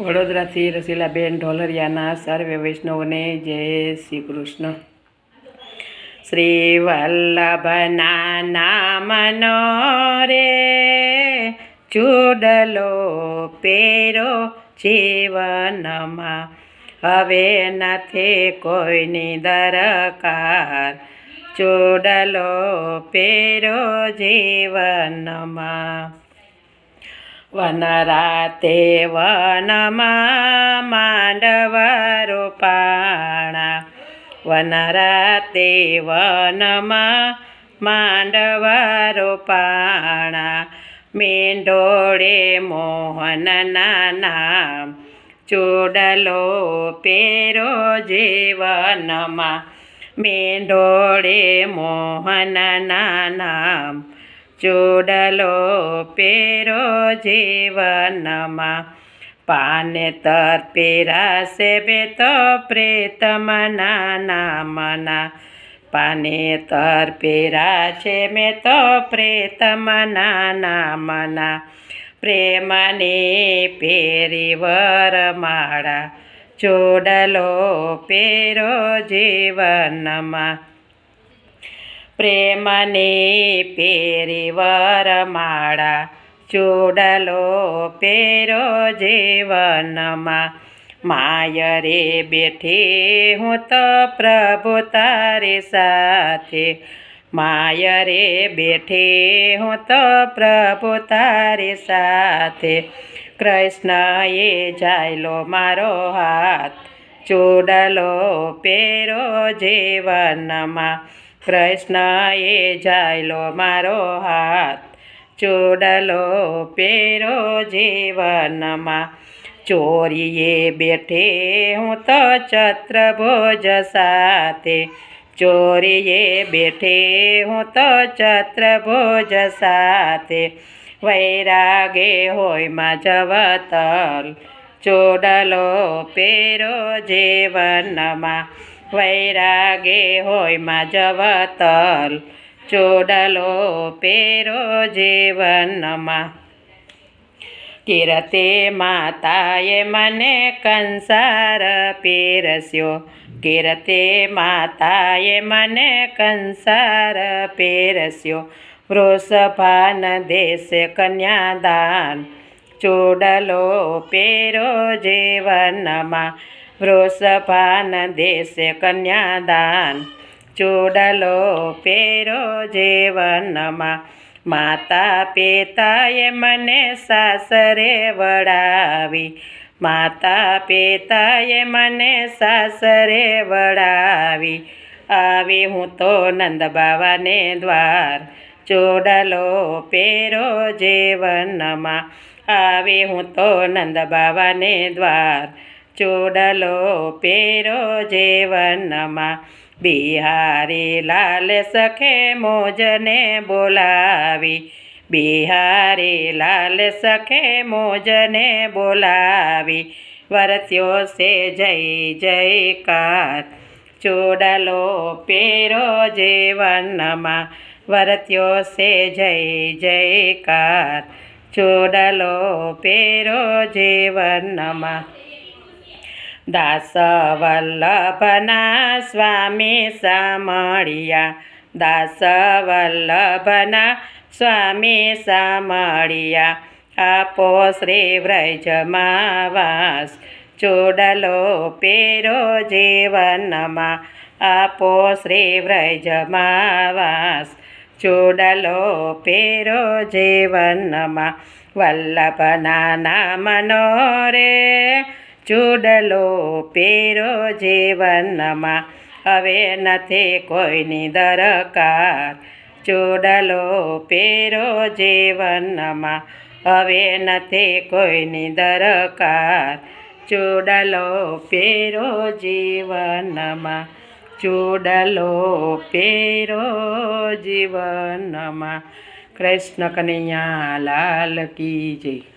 વડોદરાથી રસીલાબેન ઢોલરિયાના સર્વે વૈષ્ણવને જય શ્રી કૃષ્ણ. શ્રી વલ્લભના નામનો રે ચૂડલો પેરો જીવનમાં. હવે નથી કોઈની દરકાર. ચૂડલો પેરો જીવનમાં. વનરાતે વનમાં માંડવ રૂપાણા વનરાતે વનમાં માંડવ રૂપાણા મેંઢોળે મોહનના નામ, ચોડલો પેરો જીવનમાં. મેંઢોળે મોહનના નામ ચૂડલો પેરો જીવનમાં. પાને તર સે બે તો પ્રેતમના નામના પાને તર પેરા છે મેં તો પ્રેતમના નામના પ્રેમની પેરી વરમાળા ચૂડલો પેરો જીવનમાં. પેરી વરમાળા, ચોડલો પેરો જીવનમાં. માય રે બેઠી હું તો પ્રભુ તારી સાથે. માય રે બેઠી હું તો પ્રભુ તારી સાથે. કૃષ્ણએ જાયલો મારો હાથ, ચોડલો પેરો જીવનમાં. કૃષ્ણએ જાયલો મારો હાથ, ચોડલો પેરો જીવનમાં. ચોરીએ બેઠે હું તો છત્રભોજ સાથે. ચોરીએ બેઠે હું તો છત્રભોજ સાથે. વૈરાગે હોયમાં જવતલ, ચોડલો પેરો જીવનમાં. વૈરાગે હોયમાં જવતલ, ચોડલો પેરો જીવનમાં. કિરતે માતાએ મને કંસાર પીરસ્યો. કિરતે માતાએ મને કંસાર પીરસ્યો. વૃષભાન દેશે કન્યાદાન, ચોડલો પેરો જીવનમાં. વૃષભાન દેશે કન્યાદાન. ચૂડલો પેરો જીવનમાં માતા પિતાએ મને સાસરે વડાવી માતા પિતાએ મને સાસરે વડાવી આવી હું તો નંદ બાવાને દ્વાર. ચોડલો પેરો જીવનમાં. આવી હું તો નંદ બાવાને દ્વાર. ચૂડલો પેરો જીવનમાં બિહારી લાલ સખે મોજને બોલાવી. બિહારી લાલ સખે મોજને બોલાવી. વરસ્યો સે જય જયકાર. ચોડલો પેરો જીવનમાં વરત્યો સે જય જયકાર. ચોડલો પેરો જીવનમાં દાસ વલ્લભના સ્વામી સામળિયા દાસ વલ્લભના સ્વામી સામળિયા આપો શ્રી વ્રજમાં વાસ ચોડલો પેરો જીવનમાં. આપો શ્રી વ્રજમાં વાસ ચોડલો પેરો જીવનમાં. વલ્લભના નામનો રે ચૂડલો પેરો જીવનમાં. હવે નથી કોઈની દરકાર. ચૂડલો પેરો જીવનમાં. હવે નથી કોઈની દરકાર. ચૂડલો પેરો જીવનમાં. ચૂડલો પેરો જીવનમાં. કૃષ્ણ કનૈયા લાલ કી જય.